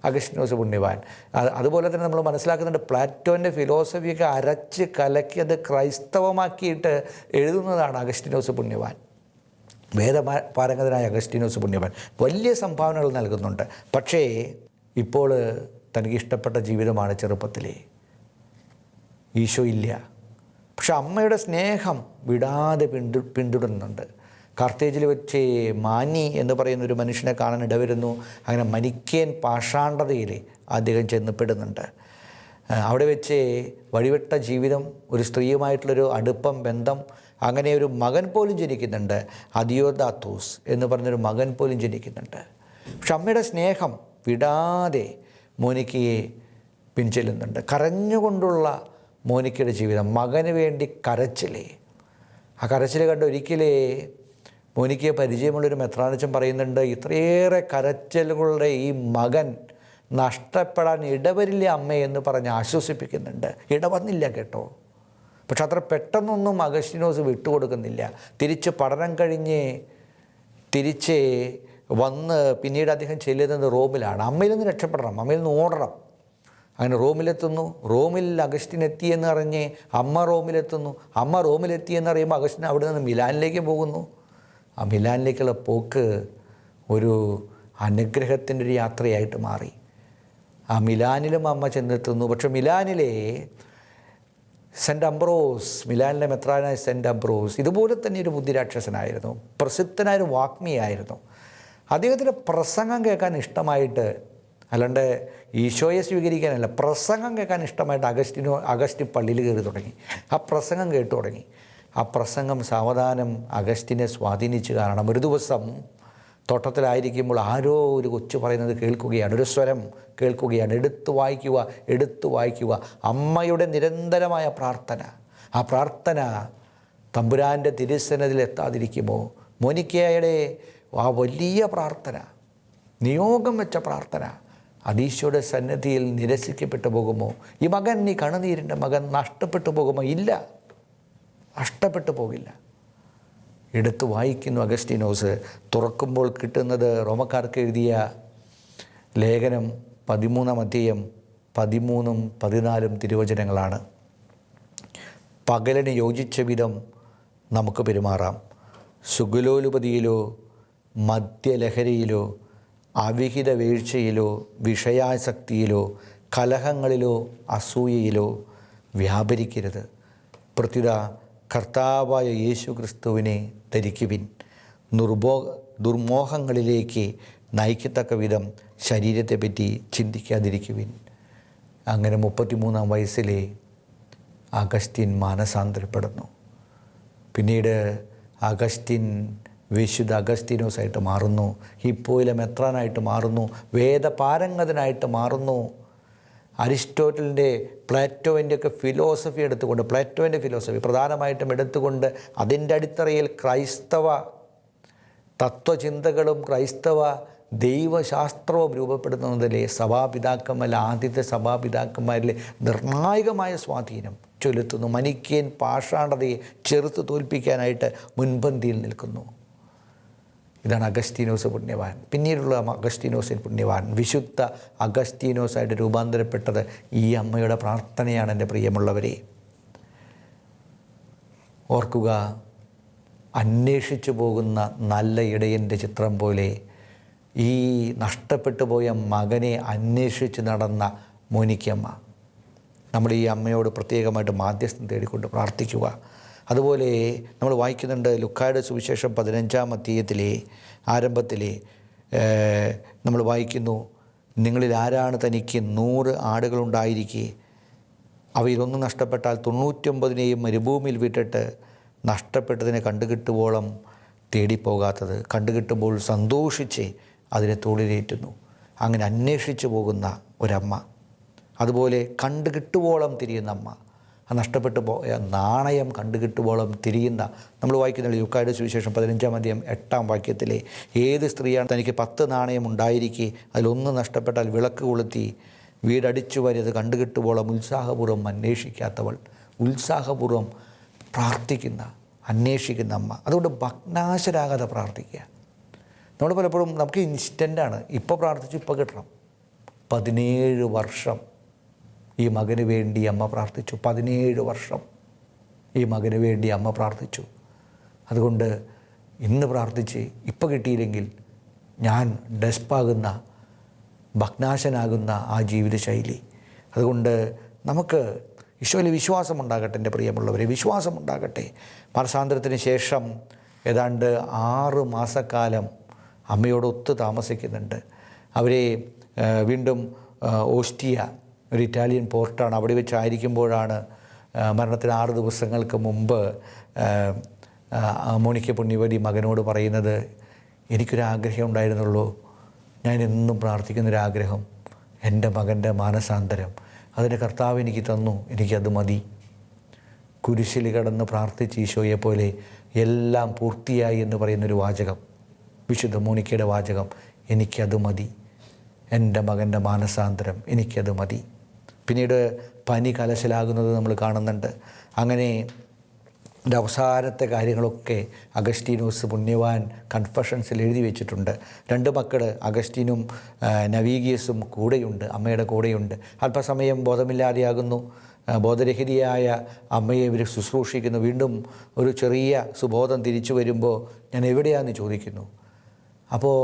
അഗസ്റ്റിനോസ് പുണ്യവാൻ അതുപോലെ തന്നെ നമ്മൾ മനസ്സിലാക്കുന്നുണ്ട് പ്ലാറ്റോന്റെ ഫിലോസഫിയൊക്കെ അരച്ച് കലക്കി അത് ക്രൈസ്തവമാക്കിയിട്ട് എഴുതുന്നതാണ് അഗസ്റ്റിനോസ് പുണ്യവാൻ. വേദപാരംഗതനായ അഗസ്റ്റിനോസ് പുണ്യവാൻ. വലിയ സംഭാവനകൾ നൽകുന്നുണ്ട്. പക്ഷേ ഇപ്പോൾ തനിക്ക് ഇഷ്ടപ്പെട്ട ജീവിതമാണ് ചെറുപ്പത്തിലെ. ഈശോ ഇല്ല. പക്ഷെ അമ്മയുടെ സ്നേഹം വിടാതെ പിന്തു പിന്തുടരുന്നുണ്ട്. കാർത്തേജിൽ വെച്ച് മാനി എന്ന് പറയുന്ന ഒരു മനുഷ്യനെ കാണാൻ ഇടവരുന്നു. അങ്ങനെ മനിക്കേൻ പാഷാണ്ഡതയിൽ അദ്ദേഹം ചെന്നപ്പെടുന്നുണ്ട്. അവിടെ വെച്ച് വഴിവിട്ട ജീവിതം ഒരു സ്ത്രീയുമായിട്ടുള്ളൊരു അടുപ്പം ബന്ധം അങ്ങനെ ഒരു മകൻ പോലും ജനിക്കുന്നുണ്ട്. അദിയോദാത്തോസ് എന്ന് പറഞ്ഞൊരു മകൻ പോലും ജനിക്കുന്നുണ്ട്. പക്ഷെ അമ്മയുടെ സ്നേഹം വിടാതെ മോനിക്കയെ പിൻചെല്ലുന്നുണ്ട്. കരഞ്ഞുകൊണ്ടുള്ള മോനിക്കയുടെ ജീവിതം മകന് വേണ്ടി കരച്ചിലേ. ആ കരച്ചിൽ കണ്ട് ഒരിക്കലേ മോനിക്കയെ പരിചയമുള്ളൊരു മെത്രാനച്ചൻ പറയുന്നുണ്ട് ഇത്രയേറെ കരച്ചിലുകളുടെ ഈ മകൻ നഷ്ടപ്പെടാൻ ഇടവരില്ല അമ്മ എന്ന് പറഞ്ഞ് ആശ്വസിപ്പിക്കുന്നുണ്ട്. ഇടവന്നില്ല കേട്ടോ. പക്ഷെ അത്ര പെട്ടെന്നൊന്നും അഗസ്റ്റിനോസ് വിട്ടുകൊടുക്കുന്നില്ല. തിരിച്ച് പഠനം കഴിഞ്ഞ് തിരിച്ച് വന്ന് പിന്നീട് അദ്ദേഹം ചെല്ലുന്നത് റോമിലാണ്. അമ്മയിൽ നിന്ന് രക്ഷപ്പെടണം അമ്മയിൽ നിന്ന് ഓടണം. അങ്ങനെ റോമിലെത്തുന്നു. റോമിൽ അഗസ്റ്റിൻ എത്തിയെന്ന് അറിഞ്ഞ് അമ്മ റോമിലെത്തുന്നു. അമ്മ റോമിലെത്തിയെന്ന് അറിയുമ്പോൾ അഗസ്റ്റിൻ അവിടെ നിന്ന് മിലാനിലേക്ക് പോകുന്നു. ആ മിലാനിലേക്കുള്ള പോക്ക് ഒരു അനുഗ്രഹത്തിന്റെ ഒരു യാത്രയായിട്ട് മാറി. ആ മിലാനിലും അമ്മ ചെന്നെത്തുന്നു. പക്ഷെ മിലാനിലെ സെന്റ് അംബ്രോസ് മിലാനിലെ മെത്രാനായ സെന്റ് അംബ്രോസ് ഇതുപോലെ തന്നെ ഒരു ബുദ്ധിരാക്ഷസനായിരുന്നു. പ്രസിദ്ധനായ ഒരു വാഗ്മിയായിരുന്നു. അദ്ദേഹത്തിന്റെ പ്രസംഗം കേൾക്കാൻ ഇഷ്ടമായിട്ട് അല്ലാണ്ട് ഈശോയെ സ്വീകരിക്കാനല്ല പ്രസംഗം കേൾക്കാൻ ഇഷ്ടമായിട്ട് അഗസ്റ്റിനോ അഗസ്റ്റിൻ പള്ളിയിൽ കയറി തുടങ്ങി. ആ പ്രസംഗം കേട്ടു തുടങ്ങി. ആ പ്രസംഗം സാവധാനം അഗസ്റ്റിനെ സ്വാധീനിച്ചു കാരണം ഒരു ദിവസം തോട്ടത്തിലായിരിക്കുമ്പോൾ ആരോ ഒരു കൊച്ചു പറയുന്നത് കേൾക്കുകയാണ് ഒരു സ്വരം കേൾക്കുകയാണ്. എടുത്തു വായിക്കുക എടുത്തു വായിക്കുക. അമ്മയുടെ നിരന്തരമായ പ്രാർത്ഥന. ആ പ്രാർത്ഥന തമ്പുരാന്റെ തിരുസനത്തിൽ എത്താതിരിക്കുമോ? മോനിക്കയുടെ ആ വലിയ പ്രാർത്ഥന നിയോഗം വെച്ച പ്രാർത്ഥന അതീശോയുടെ സന്നദ്ധിയിൽ നിരസിക്കപ്പെട്ടു പോകുമോ? ഈ മകൻ നീ കണുനീരിന്റെ മകൻ നഷ്ടപ്പെട്ടു പോകുമോ? ഇല്ല. നഷ്ടപ്പെട്ടു പോകില്ല. എടുത്തു വായിക്കുന്നു അഗസ്റ്റിനോസ്. തുറക്കുമ്പോൾ കിട്ടുന്നത് റോമക്കാർക്ക് എഴുതിയ ലേഖനം പതിമൂന്നാം അധ്യയം പതിമൂന്നും പതിനാലും തിരുവചനങ്ങളാണ്. പകലിന് യോജിച്ച വിധം നമുക്ക് പെരുമാറാം. സുഗുലോലുപതിയിലോ മദ്യലഹരിയിലോ അവിഹിത വീഴ്ചയിലോ വിഷയാസക്തിയിലോ കലഹങ്ങളിലോ അസൂയയിലോ വ്യാപരിക്കരുത്. പ്രത്യുത കർത്താവായ യേശു ക്രിസ്തുവിനെ ധരിക്കുവിൻ. നിർബോ ദുർമോഹങ്ങളിലേക്ക് നയിക്കത്തക്ക വിധം ശരീരത്തെപ്പറ്റി ചിന്തിക്കാതിരിക്കുവിൻ. അങ്ങനെ മുപ്പത്തിമൂന്നാം വയസ്സിലെ അഗസ്റ്റിൻ മാനസാന്തരപ്പെടുന്നു. പിന്നീട് അഗസ്റ്റിൻ വിശുദ്ധ അഗസ്തീനോസായിട്ട് മാറുന്നു. ഹിപ്പോയിലെ മെത്രാനായിട്ട് മാറുന്നു. വേദപാരംഗതനായിട്ട് മാറുന്നു. അരിസ്റ്റോട്ടലിന്റെ പ്ലാറ്റോവിന്റെ ഒക്കെ ഫിലോസഫി എടുത്തുകൊണ്ട് പ്ലാറ്റോവിന്റെ ഫിലോസഫി പ്രധാനമായിട്ടും എടുത്തുകൊണ്ട് അതിന്റെ അടിത്തറയിൽ ക്രൈസ്തവ തത്വചിന്തകളും ക്രൈസ്തവ ദൈവശാസ്ത്രവും രൂപപ്പെടുത്തുന്നതിലെ സഭാപിതാക്കന്മാരിൽ ആദ്യത്തെ സഭാപിതാക്കന്മാരിലെ നിർണായകമായ സ്വാധീനം ചൊലുത്തുന്നു. മനിക്കേൻ പാഷാണതയെ ചെറുത്ത് തോൽപ്പിക്കാനായിട്ട് മുൻപന്തിയിൽ നിൽക്കുന്നു. ഇതാണ് അഗസ്റ്റീനോസ് പുണ്യവാൻ. പിന്നീടുള്ള അഗസ്റ്റീനോസിൻ പുണ്യവാൻ. വിശുദ്ധ അഗസ്റ്റീനോസായിട്ട് രൂപാന്തരപ്പെട്ടത് ഈ അമ്മയുടെ പ്രാർത്ഥനയാണ് എന്റെ പ്രിയമുള്ളവരെ. ഓർക്കുക അന്വേഷിച്ചു പോകുന്ന നല്ല ഇടയന്റെ ചിത്രം പോലെ ഈ നഷ്ടപ്പെട്ടു പോയ മകനെ അന്വേഷിച്ച് നടന്ന മോനിക്കമ്മ. നമ്മൾ ഈ അമ്മയോട് പ്രത്യേകമായിട്ട് മാധ്യസ്ഥം തേടിക്കൊണ്ട് പ്രാർത്ഥിക്കുക. അതുപോലെ നമ്മൾ വായിക്കുന്നുണ്ട് ലുക്കായുടെ സുവിശേഷം പതിനഞ്ചാം അധ്യയത്തിലെ ആരംഭത്തിലെ നമ്മൾ വായിക്കുന്നു നിങ്ങളിൽ ആരാണ് തനിക്ക് നൂറ് ആടുകളുണ്ടായിരിക്കെ? അവയിലൊന്ന് നഷ്ടപ്പെട്ടാൽ തൊണ്ണൂറ്റൊമ്പതിനെയും മരുഭൂമിയിൽ വിട്ടിട്ട് നഷ്ടപ്പെട്ടതിനെ കണ്ടുകിട്ടുവോളം തേടിപ്പോകാത്തത്. കണ്ടുകിട്ടുമ്പോൾ സന്തോഷിച്ച് അതിനെ തോളിലേറ്റുന്നു. അങ്ങനെ അന്വേഷിച്ചു പോകുന്ന ഒരമ്മ. അതുപോലെ കണ്ടുകിട്ടുവോളം തിരിയുന്ന അമ്മ ആ നഷ്ടപ്പെട്ടു പോയ നാണയം കണ്ടുകിട്ടുവോളം തിരിയുന്ന നമ്മൾ വായിക്കുന്ന യുക്കായുടെ സുവിശേഷം പതിനഞ്ചാം അധ്യായം എട്ടാം വാക്യത്തിലെ ഏത് സ്ത്രീയാണ് തനിക്ക് പത്ത് നാണയം ഉണ്ടായിരിക്കെ അതിലൊന്ന് നഷ്ടപ്പെട്ടാൽ വിളക്ക് കൊളുത്തി വീടടിച്ചു വരിയത് കണ്ടുകിട്ടുവോളം ഉത്സാഹപൂർവം അന്വേഷിക്കാത്തവൾ ഉത്സാഹപൂർവം പ്രാർത്ഥിക്കുന്ന അന്വേഷിക്കുന്ന അമ്മ. അതുകൊണ്ട് ഭഗ്നാശരാകാതെ പ്രാർത്ഥിക്കുക. നമ്മൾ പലപ്പോഴും നമുക്ക് ഇൻസ്റ്റന്റാണ്. ഇപ്പോൾ പ്രാർത്ഥിച്ചു ഇപ്പോൾ കിട്ടണം. പതിനേഴ് വർഷം ഈ മകന് വേണ്ടി അമ്മ പ്രാർത്ഥിച്ചു. പതിനേഴ് വർഷം ഈ മകന് വേണ്ടി അമ്മ പ്രാർത്ഥിച്ചു. അതുകൊണ്ട് ഇന്ന് പ്രാർത്ഥിച്ച് ഇപ്പോൾ കിട്ടിയില്ലെങ്കിൽ ഞാൻ ഡെസ്പാകുന്ന ഭഗ്നാശനാകുന്ന ആ ജീവിതശൈലി. അതുകൊണ്ട് നമുക്ക് ഈശോയിൽ വിശ്വാസമുണ്ടാകട്ടെ എന്റെ പ്രിയമുള്ളവരെ വിശ്വാസമുണ്ടാകട്ടെ. മനസാന്തരത്തിന് ശേഷം ഏതാണ്ട് ആറ് മാസക്കാലം അമ്മയോടൊത്ത് താമസിക്കുന്നുണ്ട്. അവരെ വീണ്ടും ഓസ്റ്റിയ ഒരു ഇറ്റാലിയൻ പോർട്ടാണ് അവിടെ വെച്ചായിരിക്കുമ്പോഴാണ് മരണത്തിന് ആറ് ദിവസങ്ങൾക്ക് മുമ്പ് മോണിക്ക പുണ്യവതി മകനോട് പറയുന്നത് എനിക്കൊരാഗ്രഹം ഉണ്ടായിരുന്നുള്ളൂ. ഞാൻ എന്നും പ്രാർത്ഥിക്കുന്നൊരാഗ്രഹം. എന്റെ മകന്റെ മാനസാന്തരം. അതിന് കർത്താവ് എനിക്ക് തന്നു. എനിക്കത് മതി. കുരിശിൽ കിടന്ന് പ്രാർത്ഥിച്ച് ഈശോയെ പോലെ എല്ലാം പൂർത്തിയായി എന്ന് പറയുന്നൊരു വാചകം വിശുദ്ധ മോണിക്കയുടെ വാചകം എനിക്കത് മതി. എന്റെ മകന്റെ മാനസാന്തരം. എനിക്കത് മതി. പിന്നീട് പനി കലശലാകുന്നത് നമ്മൾ കാണുന്നുണ്ട്. അങ്ങനെ അവസാനത്തെ കാര്യങ്ങളൊക്കെ അഗസ്റ്റീനോസ് പുണ്യവാൻ കൺഫഷൻസിൽ എഴുതി വെച്ചിട്ടുണ്ട്. രണ്ട് മക്കൾ അഗസ്റ്റീനും നവീഗിയസും കൂടെയുണ്ട് അമ്മയുടെ കൂടെയുണ്ട്. അല്പസമയം ബോധമില്ലാതെയാകുന്നു. ബോധരഹിതയായ അമ്മയെ ഇവർ ശുശ്രൂഷിക്കുന്നു. വീണ്ടും ഒരു ചെറിയ സുബോധം തിരിച്ചു വരുമ്പോൾ ഞാൻ എവിടെയാണെന്ന് ചോദിക്കുന്നു. അപ്പോൾ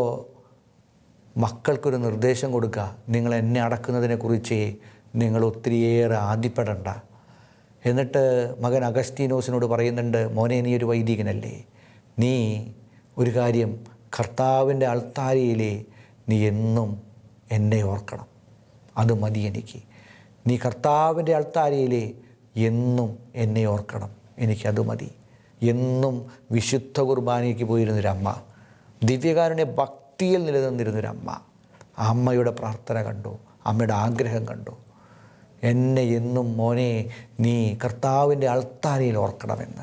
മക്കൾക്കൊരു നിർദ്ദേശം കൊടുക്കുക നിങ്ങൾ എന്നെ അടക്കുന്നതിനെക്കുറിച്ച് നിങ്ങൾ ഒത്തിരിയേറെ ആദ്യപ്പെടണ്ട എന്നിട്ട് മകൻ അഗസ്റ്റീനോസിനോട് പറയുന്നുണ്ട് മോനെ നീ ഒരു വൈദികനല്ലേ. നീ ഒരു കാര്യം കർത്താവിന്റെ അൾത്താരയിലെ നീ എന്നും എന്നെ ഓർക്കണം. അത് മതി എനിക്ക്. നീ കർത്താവിന്റെ അൾത്താരയിലെ എന്നും എന്നെ ഓർക്കണം. എനിക്കത് മതി. എന്നും വിശുദ്ധ കുർബാനയ്ക്ക് പോയിരുന്നൊരമ്മ. ദിവ്യകാരുണ്യ ഭക്തിയിൽ നിലനിന്നിരുന്നൊരമ്മ. അമ്മയുടെ പ്രാർത്ഥന കണ്ടു. അമ്മയുടെ ആഗ്രഹം കണ്ടു. എന്നെ എന്നും മോനെ നീ കർത്താവിന്റെ അൾത്താരയിൽ ഓർക്കണമെന്ന്.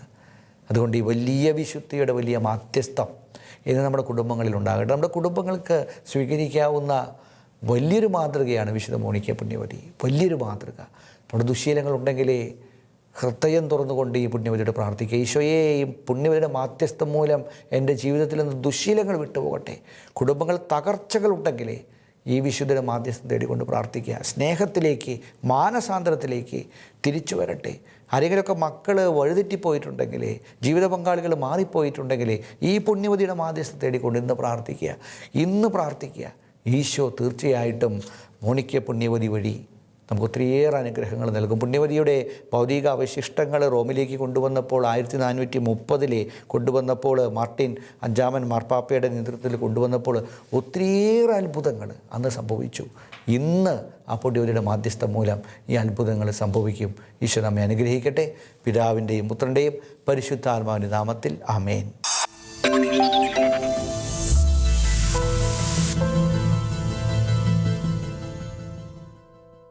അതുകൊണ്ട് ഈ വലിയ വിശുദ്ധിയുടെ വലിയ മാധ്യസ്ഥം ഇന്ന് നമ്മുടെ കുടുംബങ്ങളിൽ ഉണ്ടാകട്ടെ നമ്മുടെ കുടുംബങ്ങൾക്ക് സ്വീകരിക്കാവുന്ന വലിയൊരു മാതൃകയാണ് വിശുദ്ധ മോണിക്ക പുണ്യവതി. വലിയൊരു മാതൃക. നമ്മുടെ ദുശീലങ്ങളുണ്ടെങ്കിലേ ഹൃദയം തുറന്നുകൊണ്ട് ഈ പുണ്യവതിയോട് പ്രാർത്ഥിക്കുക. ഈശോയെ ഈ പുണ്യവതിയുടെ മാധ്യസ്ഥം മൂലം എന്റെ ജീവിതത്തിൽ നിന്ന് ദുശീലങ്ങൾ വിട്ടുപോകട്ടെ. കുടുംബങ്ങൾ തകർച്ചകളുണ്ടെങ്കിലേ ഈ വിശുദ്ധരുടെ മാധ്യസ്ഥം തേടിക്കൊണ്ട് പ്രാർത്ഥിക്കുക. സ്നേഹത്തിലേക്ക് മാനസാന്തരത്തിലേക്ക് തിരിച്ചു വരട്ടെ. ആരെങ്കിലുമൊക്കെ മക്കൾ വഴുതെറ്റിപ്പോയിട്ടുണ്ടെങ്കിൽ ജീവിത പങ്കാളികൾ മാറിപ്പോയിട്ടുണ്ടെങ്കിൽ ഈ പുണ്യവതിയുടെ മാധ്യസ്ഥം തേടിക്കൊണ്ട് ഇന്ന് പ്രാർത്ഥിക്കുക. ഇന്ന് പ്രാർത്ഥിക്കുക. ഈശോ തീർച്ചയായിട്ടും മോണിക്ക പുണ്യവതി വഴി നമുക്ക് ഒത്തിരിയേറെ അനുഗ്രഹങ്ങൾ നൽകും. പുണ്യവതിയുടെ ഭൗതിക അവശിഷ്ടങ്ങൾ റോമിലേക്ക് കൊണ്ടുവന്നപ്പോൾ ആയിരത്തി നാനൂറ്റി മുപ്പതിലെ കൊണ്ടുവന്നപ്പോൾ മാർട്ടിൻ അഞ്ചാമൻ മാർപ്പാപ്പയുടെ നേതൃത്വത്തിൽ കൊണ്ടുവന്നപ്പോൾ ഒത്തിരിയേറെ അത്ഭുതങ്ങൾ അന്ന് സംഭവിച്ചു. ഇന്ന് ആ പുണ്യവതിയുടെ മാധ്യസ്ഥം മൂലം ഈ അത്ഭുതങ്ങൾ സംഭവിക്കും. ഈശോ നമ്മെ അനുഗ്രഹിക്കട്ടെ. പിതാവിന്റെയും പുത്രന്റെയും പരിശുദ്ധാത്മാവിന്റെ നാമത്തിൽ ആമേൻ.